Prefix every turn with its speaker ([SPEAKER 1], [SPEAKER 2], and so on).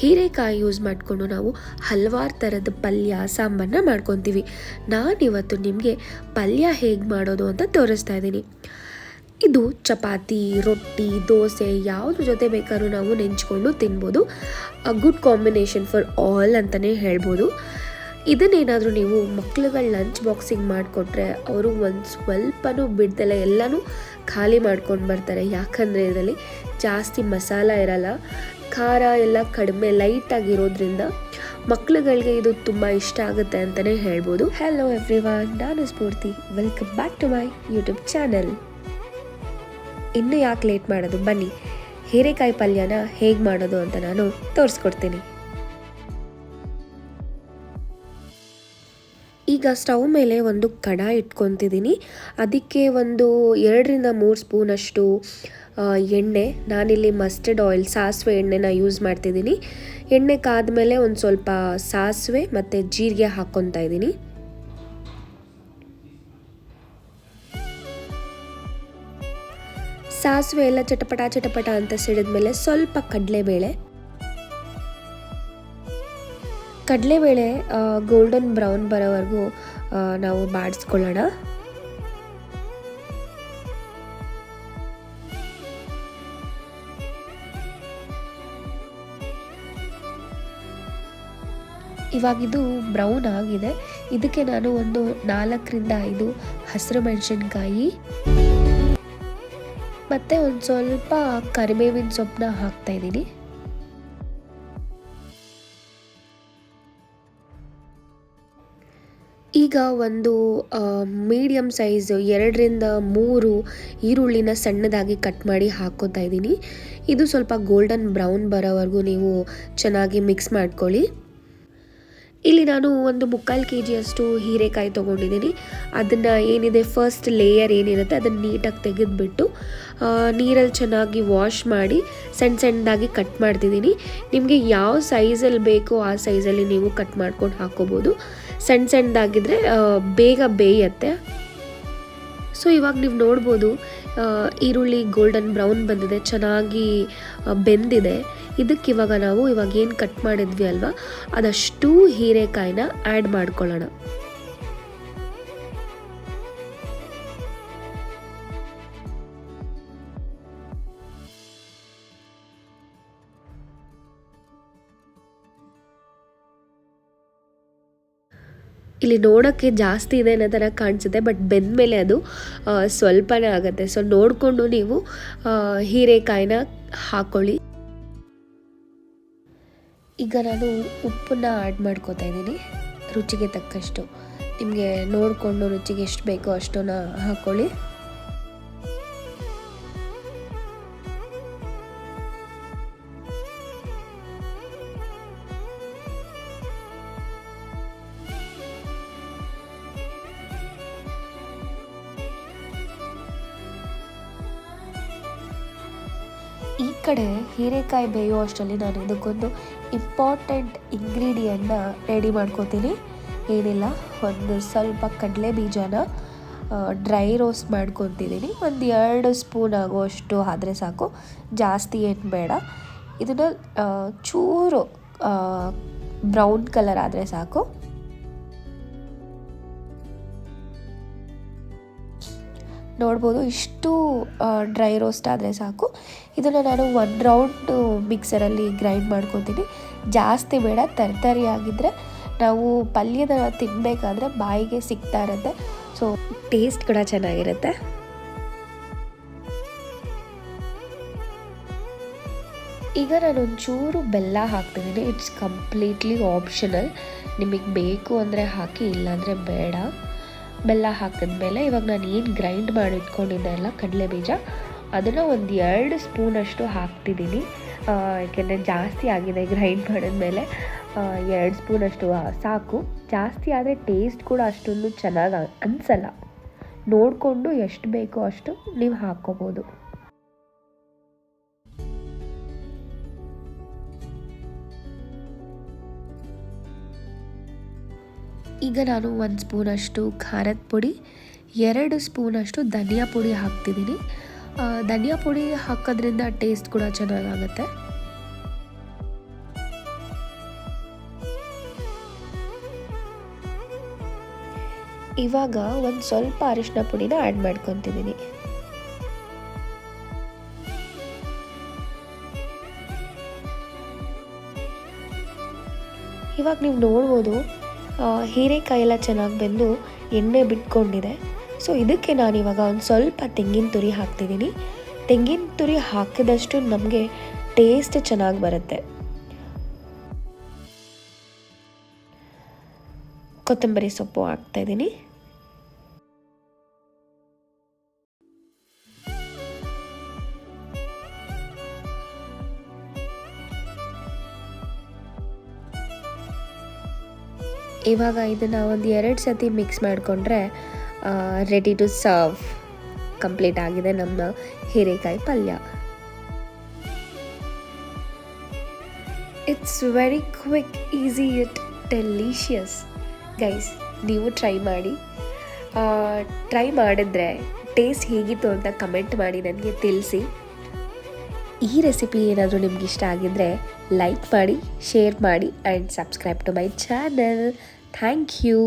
[SPEAKER 1] ಹೀರೆಕಾಯಿ ಯೂಸ್ ಮಾಡಿಕೊಂಡು ನಾವು ಹಲವಾರು ಥರದ ಪಲ್ಯ ಸಾಂಬಾರನ್ನ ಮಾಡ್ಕೊತೀವಿ. ನಾನಿವತ್ತು ನಿಮಗೆ ಪಲ್ಯ ಹೇಗೆ ಮಾಡೋದು ಅಂತ ತೋರಿಸ್ತಾ ಇದ್ದೀನಿ. ಇದು ಚಪಾತಿ, ರೊಟ್ಟಿ, ದೋಸೆ ಯಾವುದ್ರ ಜೊತೆ ಬೇಕಾದ್ರೂ ನಾವು ನೆಂಚ್ಕೊಂಡು ತಿನ್ಬೋದು. ಗುಡ್ ಕಾಂಬಿನೇಷನ್ ಫಾರ್ ಆಲ್ ಅಂತಲೇ ಹೇಳ್ಬೋದು. ಇದನ್ನೇನಾದರೂ ನೀವು ಮಕ್ಳುಗಳ ಲಂಚ್ ಬಾಕ್ಸಿಂಗ್ ಮಾಡಿಕೊಟ್ರೆ ಅವರು ಒಂದು ಸ್ವಲ್ಪನೂ ಬಿಡ್ದಲೆ ಎಲ್ಲನೂ ಖಾಲಿ ಮಾಡ್ಕೊಂಡು ಬರ್ತಾರೆ. ಯಾಕಂದರೆ ಇದರಲ್ಲಿ ಜಾಸ್ತಿ ಮಸಾಲ ಇರಲ್ಲ. ಖಾರ ಎಲ್ಲ ಕಡಿಮೆ ಲೈಟಾಗಿರೋದ್ರಿಂದ ಮಕ್ಳುಗಳಿಗೆ ಇದು ತುಂಬ ಇಷ್ಟ ಆಗುತ್ತೆ ಅಂತಲೇ ಹೇಳ್ಬೋದು. ಹಲೋ ಎವ್ರಿವಾನ್ ನಾನು Spoorthi. Welcome back to my YouTube channel ಇನ್ನು ಯಾಕೆ ಲೇಟ್ ಮಾಡೋದು? ಬನ್ನಿ. ಹೀರೆಕಾಯಿ ಪಲ್ಯನ ಹೇಗೆ ಮಾಡೋದು ಅಂತ ನಾನು ತೋರಿಸ್ಕೊಡ್ತೀನಿ. ಈಗ ಸ್ಟವ್ ಮೇಲೆ ಒಂದು ಕಡ ಇಟ್ಕೊತಿದ್ದೀನಿ. ಅದಕ್ಕೆ ಒಂದು ಎರಡರಿಂದ ಮೂರು ಸ್ಪೂನಷ್ಟು ಎಣ್ಣೆ. ನಾನಿಲ್ಲಿ ಮಸ್ಟರ್ಡ್ ಆಯಿಲ್ ಸಾಸಿವೆ ಎಣ್ಣೆನ ಯೂಸ್ ಮಾಡ್ತಿದ್ದೀನಿ. ಎಣ್ಣೆ ಕಾದ್ಮೇಲೆ ಒಂದು ಸ್ವಲ್ಪ ಸಾಸಿವೆ ಮತ್ತು ಜೀರಿಗೆ ಹಾಕ್ಕೊತಾ ಇದ್ದೀನಿ. ಸಾಸಿವೆ ಎಲ್ಲ ಚಟಪಟ ಚಟಪಟ ಅಂತ ಸಿಡಿದ್ಮೇಲೆ ಸ್ವಲ್ಪ ಕಡಲೆಬೇಳೆ. ಕಡಲೆಬೇಳೆ ಗೋಲ್ಡನ್ ಬ್ರೌನ್ ಬರೋವರೆಗೂ ನಾವು ಬಾಡಿಸ್ಕೊಳ್ಳೋಣ. ಇವಾಗಿದು ಬ್ರೌನ್ ಆಗಿದೆ. ಇದಕ್ಕೆ ನಾನು ಒಂದು ನಾಲ್ಕರಿಂದ ಐದು ಹಸಿರು ಮೆಣಸಿನ್ಕಾಯಿ. ಮತ್ತೆ ಒಂದು ಸ್ವಲ್ಪ ಕರಿಬೇವಿನ ಸೊಪ್ಪನ್ನ ಹಾಕ್ತಾ ಈಗ ಒಂದು ಮೀಡಿಯಮ್ ಸೈಜ್ ಎರಡರಿಂದ ಮೂರು ಈರುಳ್ಳಿನ ಸಣ್ಣದಾಗಿ ಕಟ್ ಮಾಡಿ ಹಾಕ್ಕೋತಾ ಇದ್ದೀನಿ. ಇದು ಸ್ವಲ್ಪ ಗೋಲ್ಡನ್ ಬ್ರೌನ್ ಬರೋವರೆಗೂ ನೀವು ಚೆನ್ನಾಗಿ ಮಿಕ್ಸ್ ಮಾಡ್ಕೊಳ್ಳಿ. ಇಲ್ಲಿ ನಾನು ಒಂದು ಮುಕ್ಕಾಲು ಕೆ ಜಿಯಷ್ಟು ಹೀರೆಕಾಯಿ ತೊಗೊಂಡಿದ್ದೀನಿ. ಅದನ್ನು ಏನಿದೆ ಫಸ್ಟ್ ಲೇಯರ್ ಏನಿರುತ್ತೆ, ಅದನ್ನು ನೀಟಾಗಿ ತೆಗೆದುಬಿಟ್ಟು ನೀರಲ್ಲಿ ಚೆನ್ನಾಗಿ ವಾಶ್ ಮಾಡಿ ಸಣ್ಣ ಸಣ್ಣದಾಗಿ ಕಟ್ ಮಾಡ್ತಿದ್ದೀನಿ. ನಿಮಗೆ ಯಾವ ಸೈಜಲ್ಲಿ ಬೇಕೋ ಆ ಸೈಜಲ್ಲಿ ನೀವು ಕಟ್ ಮಾಡ್ಕೊಂಡು ಹಾಕೋಬೋದು. ಸಣ್ಣ ಸಣ್ಣದಾಗಿದ್ದರೆ ಬೇಗ ಬೇಯತ್ತೆ. ಸೊ ಇವಾಗ ನೀವು ನೋಡ್ಬೋದು ಈರುಳ್ಳಿ ಗೋಲ್ಡನ್ ಬ್ರೌನ್ ಬಂದಿದೆ, ಚೆನ್ನಾಗಿ ಬೆಂದಿದೆ. ಇದಕ್ಕೆ ಇವಾಗ ನಾವು ಇವಾಗ ಏನು ಕಟ್ ಮಾಡಿದ್ವಿ ಅಲ್ವಾ, ಅದಷ್ಟು ಹೀರೆಕಾಯಿನ ಆ್ಯಡ್ ಮಾಡ್ಕೊಳ್ಳೋಣ. ಇಲ್ಲಿ ನೋಡೋಕ್ಕೆ ಜಾಸ್ತಿ ಇದೆ ಅನ್ನೋ ಥರ ಕಾಣಿಸುತ್ತೆ ಬಟ್ ಬೆಂದ ಮೇಲೆ ಅದು ಸ್ವಲ್ಪನೇ ಆಗುತ್ತೆ. ಸೊ ನೋಡಿಕೊಂಡು ನೀವು ಹೀರೆಕಾಯಿನ ಹಾಕ್ಕೊಳ್ಳಿ ಈಗ ನಾನು ಉಪ್ಪನ್ನ ಆ್ಯಡ್ ಮಾಡ್ಕೋತಾ ಇದ್ದೀನಿ, ರುಚಿಗೆ ತಕ್ಕಷ್ಟು. ನಿಮಗೆ ನೋಡಿಕೊಂಡು ರುಚಿಗೆ ಎಷ್ಟು ಬೇಕೋ ಅಷ್ಟನ್ನು ಹಾಕ್ಕೊಳ್ಳಿ ಕಡೆ ಹೀರೆಕಾಯಿ ಬೇಯೋ ಅಷ್ಟರಲ್ಲಿ ನಾನು ಇದಕ್ಕೊಂದು ಇಂಪಾರ್ಟೆಂಟ್ ಇಂಗ್ರೀಡಿಯೆಂಟ್ನ ರೆಡಿ ಮಾಡ್ಕೋತೀನಿ. ಏನಿಲ್ಲ, ಒಂದು ಸ್ವಲ್ಪ ಕಡಲೆ ಬೀಜನ ಡ್ರೈ ರೋಸ್ಟ್ ಮಾಡ್ಕೊತಿದ್ದೀನಿ. ಒಂದು ಎರಡು ಸ್ಪೂನ್ ಆಗೋಷ್ಟು ಆದರೆ ಸಾಕು. ಜಾಸ್ತಿ ಏನು ಬೇಡ. ಇದನ್ನು ಚೂರು ಬ್ರೌನ್ ಕಲರ್ ಆದರೆ ಸಾಕು. ನೋಡ್ಬೋದು. ಇಷ್ಟು ಡ್ರೈ ರೋಸ್ಟ್ ಆದರೆ ಸಾಕು. ಇದನ್ನು ನಾನು ಒನ್ ರೌಂಡ್ ಮಿಕ್ಸರಲ್ಲಿ ಗ್ರೈಂಡ್ ಮಾಡ್ಕೊತೀನಿ. ಜಾಸ್ತಿ ಬೇಡ, ತರ್ತರಿ ಆಗಿದ್ದರೆ ನಾವು ಪಲ್ಯದ ತಿನ್ನಬೇಕಾದ್ರೆ ಬಾಯಿಗೆ ಸಿಗ್ತಾ ಇರುತ್ತೆ. ಸೊ ಟೇಸ್ಟ್ ಕೂಡ ಚೆನ್ನಾಗಿರುತ್ತೆ. ಈಗ ನಾನು ಒಂಚೂರು ಬೆಲ್ಲ ಹಾಕ್ತಿದ್ದೀನಿ ಇಟ್ಸ್ ಕಂಪ್ಲೀಟ್ಲಿ ಆಪ್ಷನಲ್ ನಿಮಗೆ ಬೇಕು ಅಂದರೆ ಹಾಕಿ, ಇಲ್ಲಾಂದರೆ ಬೇಡ. ಬೆಲ್ಲ ಹಾಕಿದ್ಮೇಲೆ ಇವಾಗ ನಾನು ಏನು ಗ್ರೈಂಡ್ ಮಾಡಿ ಇಟ್ಕೊಂಡಿದ್ದೆ ಅಲ್ಲ, ಕಡಲೆ ಬೀಜ, ಅದನ್ನು ಒಂದು ಎರಡು ಸ್ಪೂನಷ್ಟು ಹಾಕ್ತಿದ್ದೀನಿ. ಯಾಕೆಂದರೆ ಜಾಸ್ತಿ ಆಗಿದೆ ಗ್ರೈಂಡ್ ಮಾಡಿದ್ಮೇಲೆ ಎರಡು ಸ್ಪೂನಷ್ಟು ಸಾಕು. ಜಾಸ್ತಿ ಆದರೆ ಟೇಸ್ಟ್ ಕೂಡ ಅಷ್ಟೊಂದು ಚೆನ್ನಾಗಿ ಅನಿಸಲ್ಲ. ನೋಡಿಕೊಂಡು ಎಷ್ಟು ಬೇಕೋ ಅಷ್ಟು ನೀವು ಹಾಕ್ಕೋಬೋದು ಈಗ ನಾನು ಒಂದು ಸ್ಪೂನಷ್ಟು ಖಾರದ ಪುಡಿ, ಎರಡು ಸ್ಪೂನಷ್ಟು ಧನಿಯಾ ಪುಡಿ ಹಾಕ್ತಿದ್ದೀನಿ ಧನಿಯಾ ಪುಡಿ ಹಾಕೋದ್ರಿಂದ ಟೇಸ್ಟ್ ಕೂಡ ಚೆನ್ನಾಗಾಗುತ್ತೆ. ಇವಾಗ ಒಂದು ಸ್ವಲ್ಪ ಅರಿಶಿನ ಪುಡಿನ ಆ್ಯಡ್ ಮಾಡ್ಕೊತಿದ್ದೀನಿ ಇವಾಗ ನೀವು ನೋಡ್ಬೋದು ಹೀರೆಕಾಯಿ ಎಲ್ಲ ಚೆನ್ನಾಗಿ ಬೆಂದು ಎಣ್ಣೆ ಬಿಟ್ಕೊಂಡಿದೆ. ಸೊ ಇದಕ್ಕೆ ನಾನು ಇವಾಗ ಒಂದು ಸ್ವಲ್ಪ ತೆಂಗಿನ ತುರಿ ಹಾಕ್ತಿದ್ದೀನಿ. ತೆಂಗಿನ ತುರಿ ಹಾಕಿದಷ್ಟು ನಮಗೆ ಟೇಸ್ಟ್ ಚೆನ್ನಾಗಿ ಬರುತ್ತೆ. ಕೊತ್ತಂಬರಿ ಸೊಪ್ಪು ಹಾಕ್ತಾಯಿದ್ದೀನಿ ಇವಾಗ ಇದನ್ನು ಒಂದು ಎರಡು ಸತಿ ಮಿಕ್ಸ್ ಮಾಡಿಕೊಂಡ್ರೆ ರೆಡಿ ಟು ಸರ್ವ್ ಕಂಪ್ಲೀಟ್ ಆಗಿದೆ ನಮ್ಮ ಹೀರೆಕಾಯಿ ಪಲ್ಯ. It's very quick easy it delicious guys ನೀವು ಟ್ರೈ ಮಾಡಿ. ಟ್ರೈ ಮಾಡಿದ್ರೆ ಟೇಸ್ಟ್ ಹೇಗಿತ್ತು ಅಂತ ಕಮೆಂಟ್ ಮಾಡಿ ನನಗೆ ತಿಳಿಸಿ. ಈ ರೆಸಿಪಿ ಏನಾದರೂ ನಿಮ್ಗೆ ಇಷ್ಟ ಆಗಿದ್ದರೆ ಲೈಕ್ ಮಾಡಿ ಶೇರ್ ಮಾಡಿ and subscribe to my channel thank you